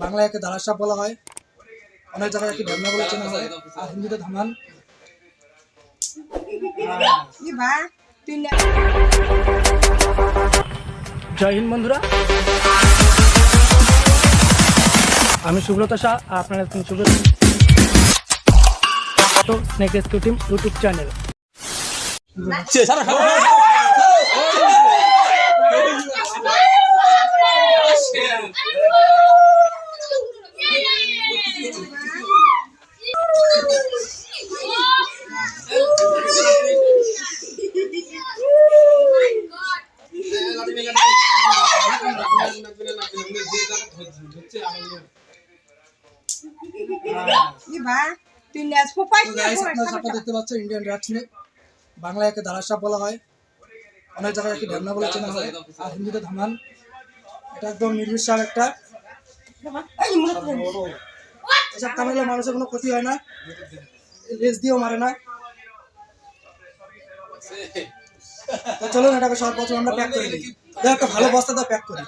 বাংলায় একে দাঁড়া সাপ বলা হয়। অনেক জায়গায় একে ঢ্যামনা বলে চেনা হয় আর হিন্দিতে ধামান জয় হিন্দ বন্ধুরা। আমি সুব্রত শাহ আর আপনারা Subrata snake rescue team YouTube channel. দেখতে পাচ্ছেন ইন্ডিয়ান র্যাট স্নেক বাংলায় একে দাঁড়া সাপ বলা হয় অনেক জায়গায় একে ঢ্যামনা বলে চেনা হয় আর হিন্দিতে ধামান এটা একদম নির্বিশ্বাস একটা এসব কামড়ালে মানুষের কোনো ক্ষতি হয় না লেজ দিয়েও মারে না। তো চলুন এটাকে সর্বপ্রথম আমরা প্যাক করে দিই। একটা ভালো বস্তাটা প্যাক করি।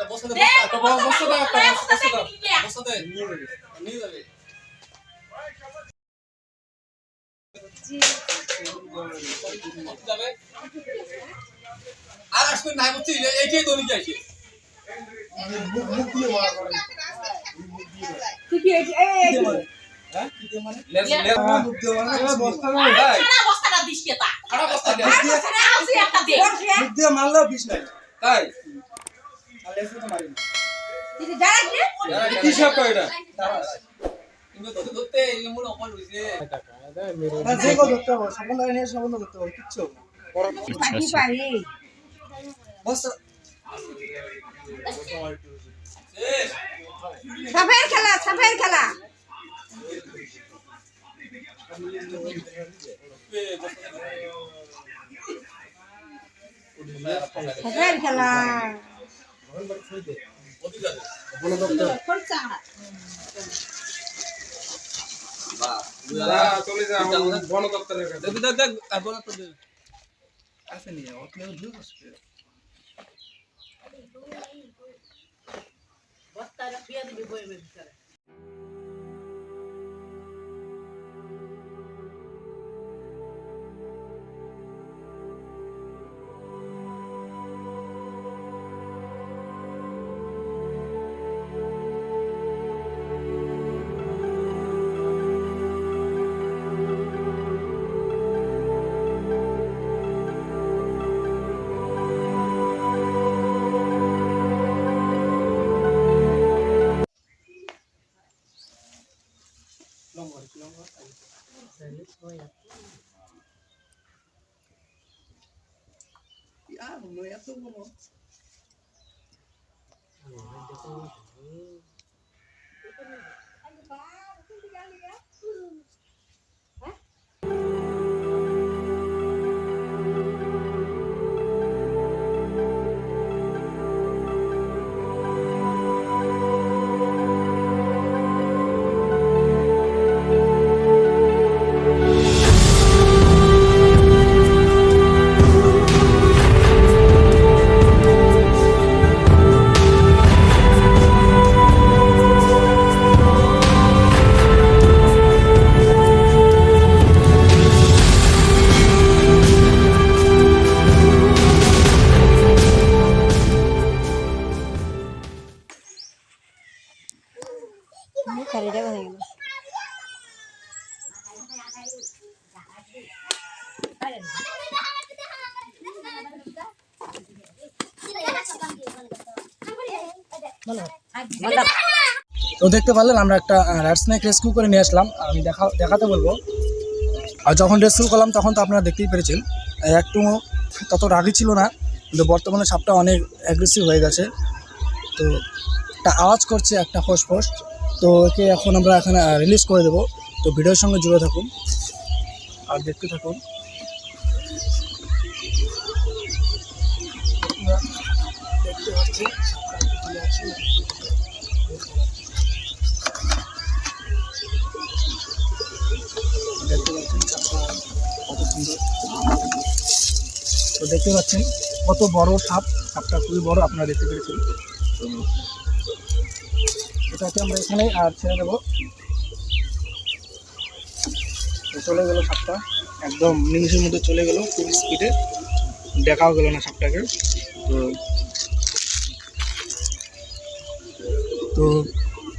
আর আসবে না বুঝছি এইটাই লেস হ্যাঁ, মুখ দিয়ে মারে কে? হাউসে একটা দে। মুখ দিয়ে? মারলেও বিষ নাই। তাই? আর লেজ দিয়ে তো মারি না। কি সাপ কয় এটা? কিন্তু ধরতে ধরতে এই মূল অপমান হইছে আর যে কেউ ধরতে পারব, সাবধান করে নিয়ে সাবধান ধরতে পারব, কিচ্ছু সাপের খেলা সাপের খেলা। সাপের খেলা। চলে যা বন দপ্তরের কাছে দেখ দেখ বন দপ্তর আছে নিয়ে, ওর abençoe a todos. Ah, não é tão bom. Não, ainda tem um. Obrigada, obrigada. তো দেখতে পারলেন আমরা একটা র্যাট স্নেক রেস্কিউ করে নিয়ে আসলাম। আমি দেখা দেখাতে বলব। আর যখন রেস্কিউ করলাম তখন তো আপনারা দেখতেই পেরেছেন। একটু তত রাগি ছিল না কিন্তু বর্তমানে সাপটা অনেক অ্যাগ্রেসিভ হয়ে গেছে। তো একটা আওয়াজ করছে একটা ফোস ফোস তো একে এখন আমরা এখানে রিলিজ করে দেবো। তো ভিডিওর সঙ্গে জুড়ে থাকুন। আর দেখতে থাকুন। দেখতে পাচ্ছি। তো দেখতে পাচ্ছেন কত বড় সাপ, সাপটা খুবই বড়, আপনারা দেখতে পেরেছেন। এটাকে আমরা এখানে আর ছেড়ে দেবো। চলে গেলো সাপটা। একদম নিমিষের মধ্যে চলে গেলো খুব স্পিডে দেখাও গেলো না সাপটাকে। তো তো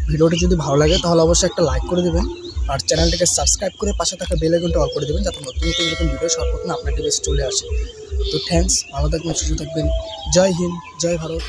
ভিডিওটি যদি ভালো লাগে, তাহলে অবশ্যই একটা লাইক করে দেবেন। আর চ্যানেলটাকে সাবস্ক্রাইব করে পাশে থাকা বেল আইকনটা অল করে দেবেন, যাতে নতুন নতুন এরকম ভিডিও সর্বপ্রথম আপনার ডিভাইসে চলে আসে। তো থ্যাংকস ভালো থাকবেন, সুস্থ থাকবেন। জয় হিন্দ, জয় ভারত।